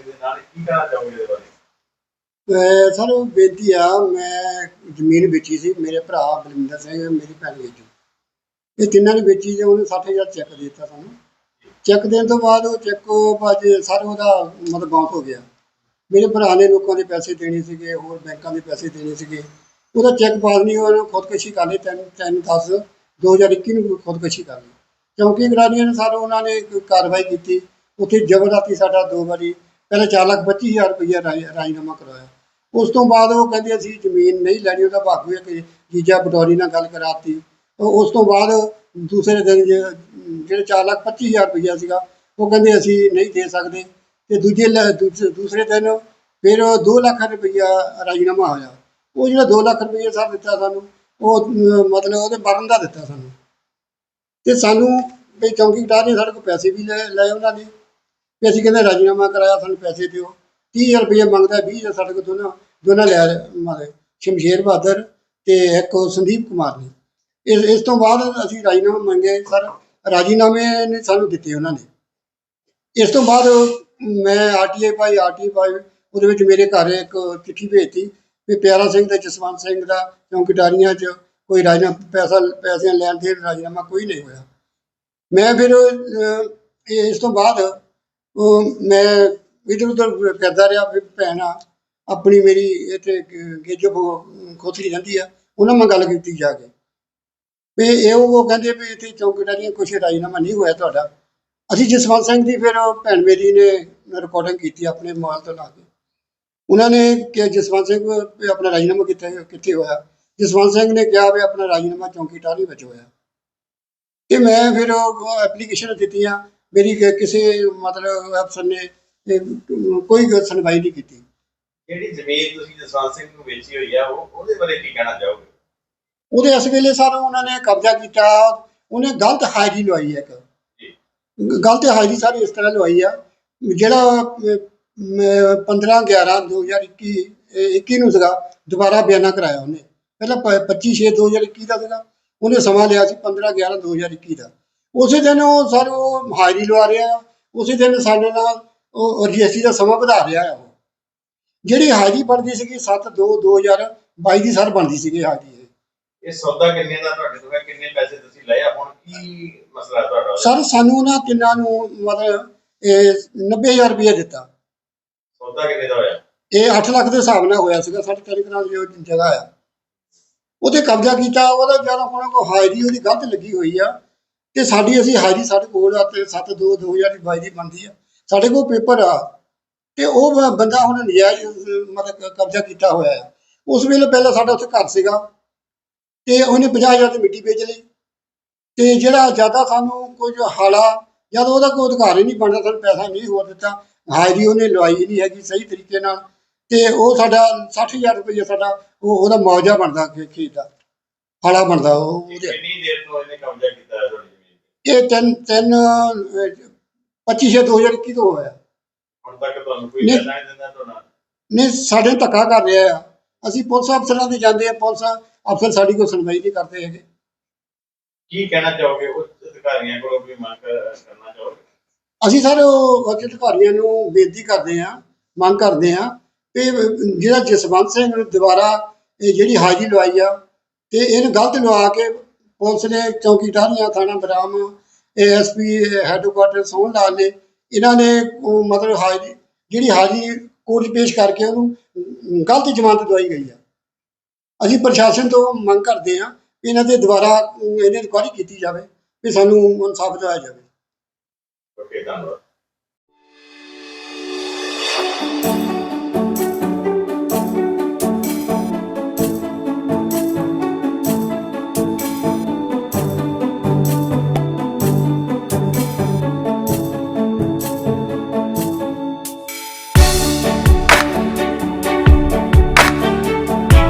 ਦੇ ਨਾਲ ਕੀ ਕਹਿਣਾ ਚਾਹੋਗੇ ਇਹਦੇ ਬਾਰੇ? ਅਹ ਸਰ ਉਹ ਬੇਨਤੀ ਆ, ਮੈਂ ਜ਼ਮੀਨ ਵੇਚੀ ਸੀ, ਮੇਰੇ ਭਰਾ ਬਲਵਿੰਦਰ ਸਿੰਘ ਮੇਰੀ ਭੈਣ ਵੇਚੀ ਇਹ ਤਿੰਨਾਂ ਨੇ ਵੇਚੀ ਤੇ ਉਹਨੇ 60000 ਚੈੱਕ ਦੇ ਦਿੱਤਾ ਸਾਨੂੰ। ਚੈੱਕ ਦੇਣ ਤੋਂ ਬਾਅਦ ਉਹ ਚੈੱਕ ਬਾਅਦ ਸਰ ਉਹਦਾ ਮਤਲਬ ਬਾਉਂਸ ਹੋ ਗਿਆ। ਮੇਰੇ ਭਰਾ ਨੇ ਲੋਕਾਂ ਦੇ ਪੈਸੇ ਦੇਣੇ ਸੀਗੇ, ਹੋਰ ਬੈਂਕਾਂ ਦੇ ਪੈਸੇ ਦੇਣੇ ਸੀਗੇ। ਉਹਦਾ ਚੈੱਕ ਪਾਸ ਨਹੀਂ ਹੋਇਆ, ਉਹਨੇ ਕਰ ਲਈ, ਤਿੰਨ ਤਿੰਨ, ਦਸ 2021 ਨੂੰ ਖੁਦਕਸ਼ੀ ਕਰ ਲਈ। ਚੌਂਕੀ ਗਰਾਰੀਆਂ ਨੇ ਸਰ ਉਹਨਾਂ ਨੇ ਕੋਈ ਕਾਰਵਾਈ ਕੀਤੀ। ਉੱਥੇ ਜ਼ਬਰਦਸਤੀ ਸਾਡਾ ਦੋ ਵਾਰੀ, ਪਹਿਲੇ ਚਾਰ ਲੱਖ ਪੱਚੀ ਹਜ਼ਾਰ ਰੁਪਈਆ ਰਾਜ- ਰਾਜੀਨਾਮਾ ਕਰਵਾਇਆ ਉਸ ਤੋਂ ਬਾਅਦ ਉਹ ਕਹਿੰਦੇ ਅਸੀਂ ਜ਼ਮੀਨ ਨਹੀਂ ਲੈਣੀ, ਉਹਦਾ ਬਾਕੀ ਇੱਕ ਜੀਜਾ ਬਟੌਰੀ ਨਾਲ ਗੱਲ ਕਰਾਤੀ। ਉਹ ਉਸ ਤੋਂ ਬਾਅਦ ਦੂਸਰੇ ਦਿਨ ਜ- ਜਿਹੜੇ ਚਾਰ ਲੱਖ ਪੱਚੀ ਹਜ਼ਾਰ ਰੁਪਈਆ ਸੀਗਾ, ਉਹ ਕਹਿੰਦੇ ਅਸੀਂ ਨਹੀਂ ਦੇ ਸਕਦੇ। ਤੇ ਦੂਜੇ ਲ- ਦੂਸਰੇ ਦਿਨ ਫਿਰ 2 ਲੱਖ ਰੁਪਈਆ ਰਾਜੀਨਾਮਾ ਹੋਇਆ। ਉਹ ਜਿਹੜਾ 2 ਲੱਖ ਰੁਪਈਆ ਸਰ ਦਿੱਤਾ ਸਾਨੂੰ, ਉਹ ਮਤਲਬ ਉਹਦੇ ਮਰਨ ਦਾ ਦਿੱਤਾ ਸਾਨੂੰ। ਤੇ ਸਾਨੂੰ ਵੀ ਚੌਂਕੀ ਗਟਾਰ ਨੇ ਸਾਡੇ ਕੋਲ ਪੈਸੇ ਵੀ ਲੈ ਲਏ ਉਹਨਾਂ ਨੇ। ਵੀ ਅਸੀਂ ਕਹਿੰਦੇ ਰਾਜੀਨਾਮਾ ਕਰਾਇਆ, ਸਾਨੂੰ ਪੈਸੇ ਦਿਓ। 30000 ਰੁਪਏ ਮੰਗਦਾ 20000 ਸਾਡੇ ਕੋਲ ਦੋਨਾਂ ਦੋਨਾਂ ਲੈ ਮਾਰੇ, ਸ਼ਮਸ਼ੇਰ ਬਹਾਦਰ ਤੇ ਇੱਕ ਸੰਦੀਪ ਕੁਮਾਰ ਨੇ। ਇਸ ਇਸ ਤੋਂ ਬਾਅਦ ਅਸੀਂ ਰਾਜੀਨਾਮਾ ਮੰਗੇ, ਸਰ, ਰਾਜੀਨਾਮੇ ਨੇ ਸਾਨੂੰ ਦਿੱਤੇ ਉਹਨਾਂ ਨੇ। ਇਸ ਤੋਂ ਬਾਅਦ ਮੈਂ ਆਰਟੀਆਈ ਪਾਈ ਆਰਟੀਆਈ ਪਾਈ, ਉਹਦੇ ਵਿੱਚ ਮੇਰੇ ਘਰ ਇੱਕ ਚਿੱਠੀ ਭੇਜਤੀ ਵੀ ਪਿਆਰਾ ਸਿੰਘ ਤੇ ਜਸਵੰਤ ਸਿੰਘ ਦਾ ਚੌਂਕੀਦਾਰੀਆਂ 'ਚ ਕੋਈ ਰਾਜੀਨਾਮਾ ਪੈਸਾ ਪੈਸਿਆਂ ਲੈਣ ਦੇ ਰਾਜੀਨਾਮਾ ਕੋਈ ਨਹੀਂ ਹੋਇਆ। ਮੈਂ ਫਿਰ ਇਸ ਤੋਂ ਬਾਅਦ ਮੈਂ ਇਧਰ ਉਧਰ ਕਰਦਾ ਰਿਹਾ ਵੀ ਭੈਣ ਆ, ਆਪਣੀ ਮੇਰੀ ਇੱਥੇ ਗ- ਗੇਜੋ ਖੋਤਰੀ ਰਹਿੰਦੀ ਆ ਉਹਨਾਂ ਨਾਲ ਗੱਲ ਕੀਤੀ ਜਾ ਕੇ। ਵੀ ਇਹ ਉਹ ਕਹਿੰਦੇ ਵੀ ਇੱਥੇ ਚੌਂਕੀਦਾਰੀਆਂ ਕੁਛ ਰਾਜੀਨਾਮਾ ਨਹੀਂ ਹੋਇਆ ਤੁਹਾਡਾ। ਅਸੀਂ ਜਸਵੰਤ ਸਿੰਘ ਦੀ ਫਿਰ ਭੈਣ ਮੇਰੀ ਨੇ ਰਿਕਾਰਡਿੰਗ ਕੀਤੀ ਆਪਣੇ ਮੋਬਾਈਲ ਤੋਂ ਲਾ ਕੇ। ਉਹਨਾਂ ਨੇ ਕਿ ਜਸਵੰਤ ਸਿੰਘ ਵੀ ਆਪਣਾ ਰਾਜੀਨਾਮਾ ਕਿੱਥੇ ਕਿੱਥੇ ਹੋਇਆ? ਜਸਵੰਤ ਸਿੰਘ ਨੇ ਕਿਹਾ ਵੀ ਆਪਣਾ ਰਾਜੀਨਾਮਾ ਚੌਂਕੀਦਾਰੀ ਵਿੱਚ ਹੋਇਆ। ਤੇ ਮੈਂ ਫਿਰ ਉਹ ਐਪਲੀਕੇਸ਼ਨ ਦਿੱਤੀਆਂ। ਮੇਰੀ ਕਿਸੇ ਮਤਲਬ ਅਫਸਰ ਨੇ ਕੋਈ ਸੁਣਵਾਈ ਨਹੀਂ ਕੀਤੀ। ਜਿਹੜੀ ਜ਼ਮੀਨ ਤੁਸੀਂ ਜਸਵੰਤ ਸਿੰਘ ਨੂੰ ਵੇਚੀ ਹੋਈ ਆ ਉਹ ਉਹਦੇ ਬਾਰੇ ਕੀ ਕਹਿਣਾ ਚਾਹੋਗੇ? ਉਹਦੇ ਇਸ ਵੇਲੇ ਸਰ ਉਹਨਾਂ ਨੇ ਕਬਜ਼ਾ ਕੀਤਾ। ਉਹਨੇ ਗਲਤ ਹਾਜ਼ਰੀ ਲਵਾਈ ਹੈ ਇੱਕ। ਗਲਤ ਹਾਜ਼ਰੀ ਸਾਰੀ ਇਸ ਤਰ੍ਹਾਂ ਲਵਾਈ ਆ ਜਿਹੜਾ 15 11 2021 ਇਹ 21 ਨੂੰ ਸੀਗਾ ਦੁਬਾਰਾ ਬਿਆਨਾ ਕਰਾਇਆ ਉਹਨੇ। ਪਹਿਲਾਂ 25 6 2021 ਦਾ ਸੀਗਾ ਉਹਨੇ ਸਮਾਂ ਲਿਆ ਸੀ 15 11 2021 ਦਾ। ਉਸੇ ਦਿਨ ਉਹ ਸਰ ਉਹ ਹਾਜ਼ਰੀ ਲਵਾ ਰਿਹਾ ਆ ਉਸੇ ਦਿਨ ਸਾਡੇ ਨਾਲ ਉਹ ਰਜਿਸਟਰੀ ਦਾ ਸਮਾਂ ਵਧਾ ਰਿਹਾ ਆ ਉਹ। ਜਿਹੜੀ ਹਾਜ਼ਰੀ ਬਣਦੀ ਸੀਗੀ 7 2 2022 ਦੀ ਸਰ ਬਣਦੀ ਸੀਗੀ ਹਾਜ਼ਰੀ ਇਹ। ਸੌਦਾ ਕਿੰਨੇ ਦਾ ਤੁਹਾਡੇ ਤੋਂ ਹੈ ਕਿੰਨੇ ਪੈਸੇ ਤੁਸੀਂ ਲਏ ਆ? ਹੁਣ ਕੀ ਮਸਲਾ ਹੈ ਤੁਹਾਡਾ? ਸਰ ਸਾਨੂੰ ਉਹਨਾਂ ਤਿੰਨਾਂ ਨੂੰ ਮਤਲਬ ਇਹ 90000 ਰੁਪਏ ਦਿੱਤਾ। ਸੌਦਾ ਕਿੰਨੇ ਦਾ ਹੋਇਆ? ਇਹ 8 ਲੱਖ ਦੇ ਹਿਸਾਬ ਨਾਲ ਹੋਇਆ ਸੀਗਾ ਸਾਡੇ ਤਰੀਕ ਨਾਲ ਜੋ ਜਗ੍ਹਾ ਆ। ਉਹਤੇ ਕਬਜ਼ਾ ਕੀਤਾ, ਉਹਦਾ ਜਦ ਹੁਣ ਕੋ ਹਾਜ਼ਰੀ ਉਹਦੀ ਗਲਤ ਲੱਗੀ ਹੋਈ ਆ। ਤੇ ਸਾਡੀ ਅਸੀਂ ਹਾਜ਼ਰੀ ਸਾਡੇ ਕੋਲ ਆ ਤੇ 7 2 2022 ਦੀ ਬਣਦੀ ਆ। ਸਾਡੇ ਕੋਲ ਪੇਪਰ ਆ। ਤੇ ਉਹ ਬ- ਬੰਦਾ ਹੁਣ ਨਜਾਇਜ਼, ਮਤਲਬ ਕਬਜ਼ਾ ਕੀਤਾ ਹੋਇਆ ਆ। ਉਸ ਵੇਲੇ ਪਹਿਲਾਂ ਸਾਡਾ ਉੱਥੇ ਘਰ ਸੀਗਾ। ਤੇ ਉਹਨੇ 50000 ਦੀ ਮਿੱਟੀ ਵੇਚ ਲਈ। ਤੇ ਜਿਹੜਾ ਜ਼ਿਆਦਾ ਸਾਨੂੰ ਕੁਝ ਹਾਲਾ ਜਦ ਉਹਦਾ ਕੋਈ ਅਧਿਕਾਰ ਹੀ ਨਹੀਂ ਬਣਦਾ, ਸਾਨੂੰ ਪੈਸਾ ਨਹੀਂ ਹੋਰ ਦਿੱਤਾ। ਹਾਜ਼ਰੀ ਉਹਨੇ ਲਵਾਈ ਨਹੀਂ ਹੈਗੀ ਸਹੀ ਤਰੀਕੇ ਨਾਲ। ਤੇ ਉਹ ਸਾਡਾ 60000 ਰੁਪਏ ਸਾਡਾ ਉਹ ਉਹਦਾ ਮੁਆਵਜ਼ਾ ਬਣਦਾ ਖੇ- ਖੇਤ ਦਾ। ਹਾਲਾ ਬਣਦਾ ਉਹ ਉਹਦੇ। ਕਿੰਨੀ ਦੇਰ ਤੋਂ ਇਹਨੇ ਕਬਜ਼ਾ ਕੀਤਾ ਹੈ ਤੁਹਾਡੀ ਜ਼ਮੀਨ ਤੇ? ਇਹ ਤਿੰਨ ਤਿੰਨ 25 ਛੇ 2021 ਤੋਂ ਹੋਇਆ। ਹੁਣ ਤੱਕ ਤੁਹਾਨੂੰ ਕੋਈ ਨਹੀਂ। ਪੈਸਾ ਨਹੀਂ ਦਿੰਦਾ ਤੁਹਾਡਾ? ਨੇ ਸਾਡੇ ਧੱਕਾ ਕਰ ਰਿਹਾ ਆ। ਅਸੀਂ ਪੁਲਿਸ ਅਫਸਰਾਂ ਦੇ ਜਾਂਦੇ ਆ ਪੁਲਿਸ ਅਫਸਰ ਸਾਡੀ ਕੋਈ ਸੁਣਵਾਈ ਨਹੀਂ ਕਰਦੇ ਹੈਗੇ। ਕੀ ਕਹਿਣਾ ਚਾਹੋਗੇ? ਉੱਚ ਅਧਿਕਾਰੀਆਂ ਕੋਲੋਂ ਵੀ ਮੰਗ ਕਰ- ਕਰਨਾ ਚਾਹੋਗੇ? ਅਸੀਂ ਸਾਰੇ ਉਹ ਉੱਚ ਅਧਿਕਾਰੀਆਂ ਨੂੰ ਬੇਨਤੀ ਕਰਦੇ ਆ ਮੰਗ ਕਰਦੇ ਆ ਕਿ ਜਿਹੜਾ ਜਸਵੰਤ ਸਿੰਘ ਨੂੰ ਦੁਬਾਰਾ ਇਹ ਜਿਹੜੀ ਹਾਜ਼ਰੀ ਲਵਾਈ ਆ ਤੇ ਇਹਨੂੰ ਗਲਤ ਲਵਾ ਕੇ ਪੁਲਿਸ ਨੇ ਚੌਕੀਦਾਰੀਆਂ ਥਾਣਾ ਬਰਾਮ ਏਐਸਪੀ ਹੈੱਡਕੁਆਟਰ ਸੋਹਣ ਲਾਲ ਨੇ ਇਹਨਾਂ ਨੇ ਉਹ ਮਤਲਬ ਹਾਜ਼ਰੀ ਜਿਹੜੀ ਹਾਜ਼ਰੀ ਕੋਰਟ 'ਚ ਪੇਸ਼ ਕਰਕੇ ਉਹਨੂੰ ਗਲਤ ਜ਼ਮਾਨਤ ਦਵਾਈ ਗਈ ਆ। ਅਸੀਂ ਪ੍ਰਸ਼ਾਸਨ ਤੋਂ ਮੰਗ ਕਰਦੇ ਆ ਕਿ ਇਹਨਾਂ ਦੇ ਦੁਬਾਰਾ ਅਮ, ਇਹਨੇ ਇਨਕੁਆਇਰੀ ਕੀਤੀ ਜਾਵੇ ਕਿ ਸਾਨੂੰ ਇਨਸਾਫ ਦਿਵਾਇਆ ਜਾਵੇ। ਓਕੇ ਧੰਨਵਾਦ।